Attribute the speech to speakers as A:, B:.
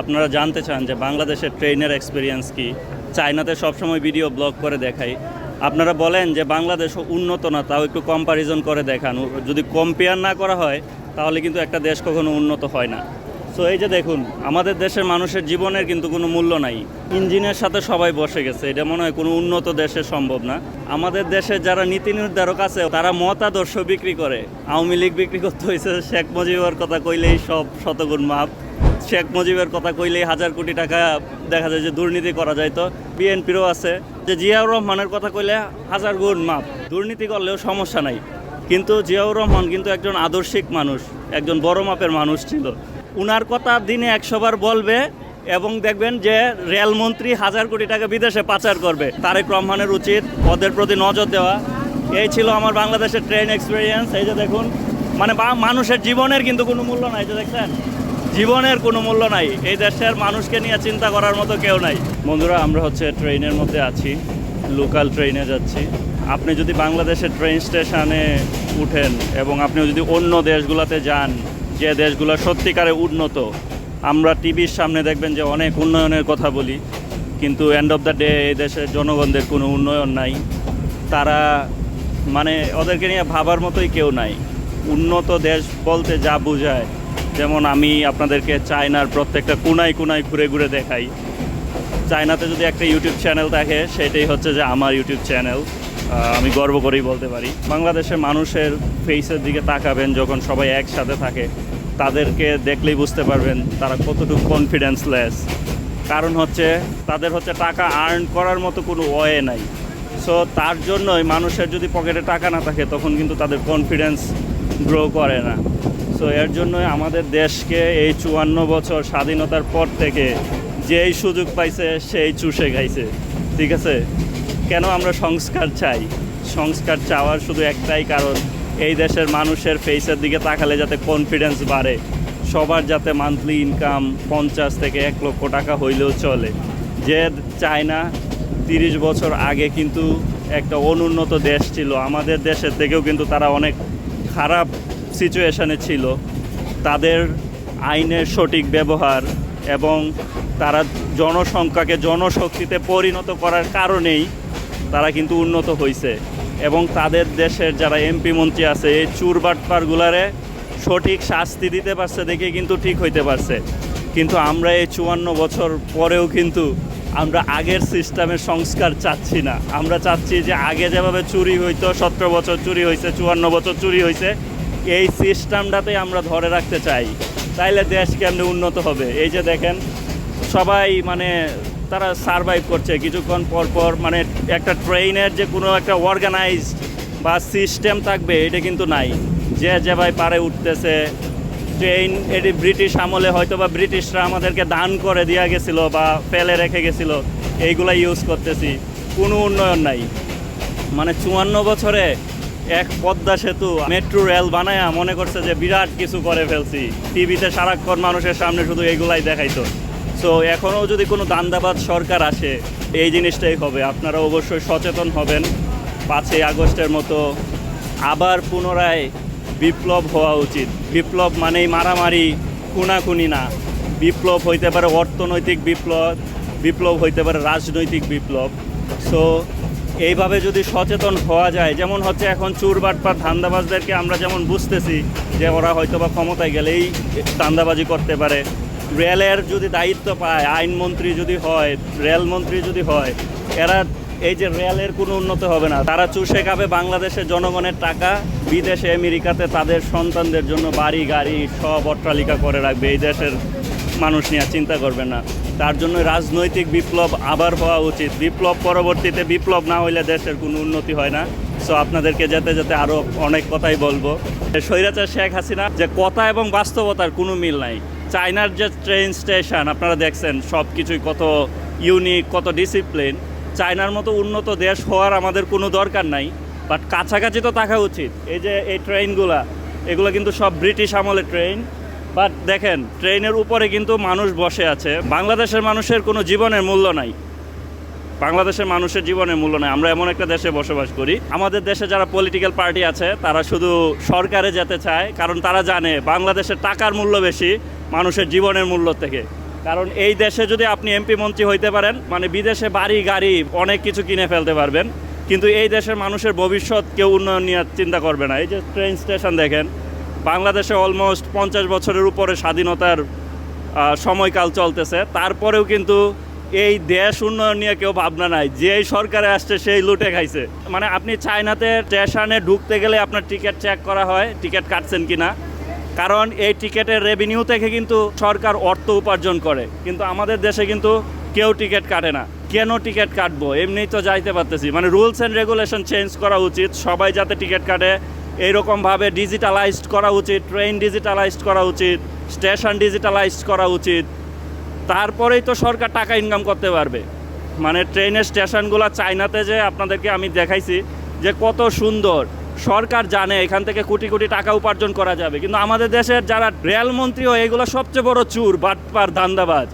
A: আপনারা জানতে চান যে বাংলাদেশের ট্রেনের এক্সপিরিয়েন্স কি, চায়নাতে সবসময় ভিডিও ব্লগ করে দেখাই। আপনারা বলেন যে বাংলাদেশ উন্নত না, তাও একটু কম্প্যারিজন করে দেখান। যদি কম্পেয়ার না করা হয়, তাহলে কিন্তু একটা দেশ কখনো উন্নত হয় না। সো এই যে দেখুন, আমাদের দেশের মানুষের জীবনের কিন্তু কোনো মূল্য নাই। ইঞ্জিনের সাথে সবাই বসে গেছে, এটা মনে হয় কোনো উন্নত দেশে সম্ভব না। আমাদের দেশে যারা নীতি নির্ধারক আছে, তারা মতাদর্শ বিক্রি করে। আওয়ামী লীগ বিক্রি করতে হয়েছে শেখ মুজিবর কথা কইলেই সব শতগুণ মাপ। শেখ মুজিবের কথা কইলেই হাজার কোটি টাকা দেখা যায় যে দুর্নীতি করা যায় তো। বিএনপিরও আছে। যে জিয়াউর রহমানের কথা কইলে হাজার গুণ মাপ। দুর্নীতি করলেও সমস্যা নাই। কিন্তু জিয়াউর রহমান কিন্তু একজন আদর্শিক মানুষ, একজন বড় মাপের মানুষ ছিল। উনার কথা দিনে একশোবার বলবে এবং দেখবেন যে রেলমন্ত্রী হাজার কোটি টাকা বিদেশে পাচার করবে। তারেক রহমানের উচিত ওদের প্রতি নজর দেওয়া। এই ছিল আমার বাংলাদেশের ট্রেন এক্সপিরিয়েন্স। এই যে দেখুন মানে মানুষের জীবনের কিন্তু কোনো মূল্য নাই, যে দেখছেন? জীবনের কোনো মূল্য নাই। এই দেশের মানুষকে নিয়ে চিন্তা করার মতো কেউ নাই। বন্ধুরা, আমরা হচ্ছে ট্রেনের মধ্যে আছি, লোকাল ট্রেনে যাচ্ছি। আপনি যদি বাংলাদেশের ট্রেন স্টেশনে উঠেন এবং আপনি যদি অন্য দেশগুলোতে যান, যে দেশগুলো সত্যিকারে উন্নত, আমরা টিভির সামনে দেখবেন যে অনেক উন্নয়নের কথা বলি। কিন্তু এন্ড অফ দ্য ডে এই দেশের জনগণদের কোনো উন্নয়ন নাই। তারা মানে ওদেরকে নিয়ে ভাবার মতোই কেউ নাই। উন্নত দেশ বলতে যা বোঝায় যেমন আমি আপনাদেরকে চায়নার প্রত্যেকটা কোনায় কোনায় ঘুরে ঘুরে দেখাই। চায়নাতে যদি একটা ইউটিউব চ্যানেল থাকে, সেটাই হচ্ছে যে আমার ইউটিউব চ্যানেল। আমি গর্ব করেই বলতে পারি। বাংলাদেশের মানুষের ফেসের দিকে তাকাবেন যখন সবাই একসাথে থাকে, তাদেরকে দেখলেই বুঝতে পারবেন তারা কতটুকু কনফিডেন্সলেস কারণ হচ্ছে, তাদের হচ্ছে টাকা আর্ন করার মতো কোনো ওয়ে নাই। সো তার জন্যই মানুষের যদি পকেটে টাকা না থাকে, তখন কিন্তু তাদের কনফিডেন্স গ্রো করে না। সো এর জন্যই আমাদের দেশকে এই চুয়ান্ন বছর স্বাধীনতার পর থেকে যেই সুযোগ পাইছে, সেই চুষে খাইছে। ঠিক আছে? কেন আমরা সংস্কার চাই? সংস্কার চাওয়ার শুধু একটাই কারণ, এই দেশের মানুষের ফেসের দিকে তাকালে যাতে কনফিডেন্স বাড়ে। সবার যাতে মান্থলি ইনকাম পঞ্চাশ থেকে এক লক্ষ টাকা হইলেও চলে। যে চায় না তিরিশ বছর আগে কিন্তু একটা অনুন্নত দেশ ছিল। আমাদের দেশের থেকেও কিন্তু তারা অনেক খারাপ সিচুয়েশানে ছিল। তাদের আইনের সঠিক ব্যবহার এবং তারা জনসংখ্যাকে জনশক্তিতে পরিণত করার কারণেই তারা কিন্তু উন্নত হয়েছে এবং তাদের দেশের যারা এমপি মন্ত্রী আছে, এই চুরবাটপারগুলারে সঠিক শাস্তি দিতে পারছে দেখে কিন্তু ঠিক হইতে পারছে। কিন্তু আমরা এই চুয়ান্ন বছর পরেও কিন্তু আমরা আগের সিস্টেমের সংস্কার চাচ্ছি না। আমরা চাচ্ছি যে আগে যেভাবে চুরি হইতো, সতেরো বছর চুরি হয়েছে চুয়ান্ন বছর চুরি হয়েছে এই সিস্টেমটাতেই আমরা ধরে রাখতে চাই। তাইলে দেশ কেমনে উন্নত হবে? এই যে দেখেন, সবাই মানে তারা সারভাইভ করছে। কিছুক্ষণ পর পর মানে একটা ট্রেনের যে কোনো একটা অর্গানাইজড বা সিস্টেম থাকবে, এটা কিন্তু নাই। যে যেভাবে পারে উঠতেছে ট্রেন এটি ব্রিটিশ আমলে হয়তো বা ব্রিটিশরা আমাদেরকে দান করে দেওয়া গেছিল বা ফেলে রেখে গেছিল এইগুলা ইউজ করতেছি। কোনো উন্নয়ন নাই। মানে চুয়ান্ন বছরে এক পদ্মা সেতু, মেট্রো রেল বানায়া মনে করছে যে বিরাট কিছু করে ফেলছি। টিভিতে সারাক্ষণ মানুষের সামনে শুধু এগুলাই দেখাইতো। সো এখনও যদি কোনো দান্দাবাদ সরকার আসে, এই জিনিসটাই হবে। আপনারা অবশ্যই সচেতন হবেন। পাঁচই আগস্টের মতো আবার পুনরায় বিপ্লব হওয়া উচিত। বিপ্লব মানেই মারামারি, খুনাখুনি না। বিপ্লব হইতে পারে অর্থনৈতিক বিপ্লব বিপ্লব হইতে পারে রাজনৈতিক বিপ্লব। সো এইভাবে যদি সচেতন হওয়া যায়, যেমন হচ্ছে এখন চুর বাটপার ধান্দাবাজদেরকে আমরা যেমন বুঝতেছি যে ওরা হয়তো বা ক্ষমতায় গেলেই ধান্দাবাজি করতে পারে। রেলের যদি দায়িত্ব পায়, আইনমন্ত্রী যদি হয়, রেলমন্ত্রী যদি হয়, এরা এই যে রেলের কোনো উন্নত হবে না। তারা চুষে খাবে বাংলাদেশের জনগণের টাকা, বিদেশে, আমেরিকাতে তাদের সন্তানদের জন্য বাড়ি, গাড়ি সব অট্টালিকা করে রাখবে। এই দেশের মানুষ নিয়ে চিন্তা করবে না। তার জন্য রাজনৈতিক বিপ্লব আবার হওয়া উচিত। বিপ্লব পরবর্তীতে বিপ্লব না হইলে দেশের কোনো উন্নতি হয় না। সো আপনাদেরকে যেতে যেতে আরও অনেক কথাই বলব। স্বৈরাচার শেখ হাসিনা, যে কথা এবং বাস্তবতার কোনো মিল নাই। চায়নার যে ট্রেন স্টেশন আপনারা দেখছেন সব কিছুই কত ইউনিক কত ডিসিপ্লিন চায়নার মতো উন্নত দেশ হওয়ার আমাদের কোনো দরকার নাই বাট কাছাকাছি তো থাকা উচিত। এই যে এই ট্রেনগুলা এগুলো কিন্তু সব ব্রিটিশ আমলের ট্রেন বাট দেখেন ট্রেনের উপরে কিন্তু মানুষ বসে আছে। বাংলাদেশের মানুষের কোনো জীবনের মূল্য নাই। বাংলাদেশের মানুষের জীবনের মূল্য নাই। আমরা এমন একটা দেশে বসবাস করি। আমাদের দেশে যারা পলিটিক্যাল পার্টি আছে, তারা শুধু সরকারে যেতে চায়, কারণ তারা জানে বাংলাদেশের টাকার মূল্য বেশি মানুষের জীবনের মূল্য থেকে। কারণ এই দেশে যদি আপনি এমপি মন্ত্রী হইতে পারেন মানে বিদেশে বাড়ি, গাড়ি, অনেক কিছু কিনে ফেলতে পারবেন। কিন্তু এই দেশের মানুষের ভবিষ্যৎ কেউ উন্নয়ন নিয়ে চিন্তা করবে না। এই যে ট্রেন স্টেশন দেখেন, বাংলাদেশে অলমোস্ট পঞ্চাশ বছরের উপরে স্বাধীনতার সময়কাল চলতেছে। তারপরেও কিন্তু এই দেশ উন্নয়ন নিয়ে কেউ ভাবনা নাই। যেই সরকারে আসছে, সেই লুটে খাইছে। মানে আপনি চায়নাতে স্টেশনে ঢুকতে গেলে আপনার টিকিট চেক করা হয় টিকিট কাটছেন কিনা। কারণ এই টিকিটের রেভিনিউ থেকে কিন্তু সরকার অর্থ উপার্জন করে। কিন্তু আমাদের দেশে কিন্তু কেউ টিকিট কাটে না। কেন টিকিট কাটবো? এমনিই তো যাইতে পারতেছি। মানে রুলস অ্যান্ড রেগুলেশন চেঞ্জ করা উচিত। সবাই যাতে টিকিট কাটে, এইরকমভাবে ডিজিটালাইজড করা উচিত ট্রেন ডিজিটালাইজড করা উচিত স্টেশন ডিজিটালাইজড করা উচিত। তারপরেই তো সরকার টাকা ইনকাম করতে পারবে। মানে ট্রেনের স্টেশনগুলো চায়নাতে যে আপনাদেরকে আমি দেখাইছি, যে কত সুন্দর। সরকার জানে এখান থেকে কোটি কোটি টাকা উপার্জন করা যাবে। কিন্তু আমাদের দেশের যারা রেলমন্ত্রী হয়, এগুলো সবচেয়ে বড় চুর, বাটপার ধান্দাবাজ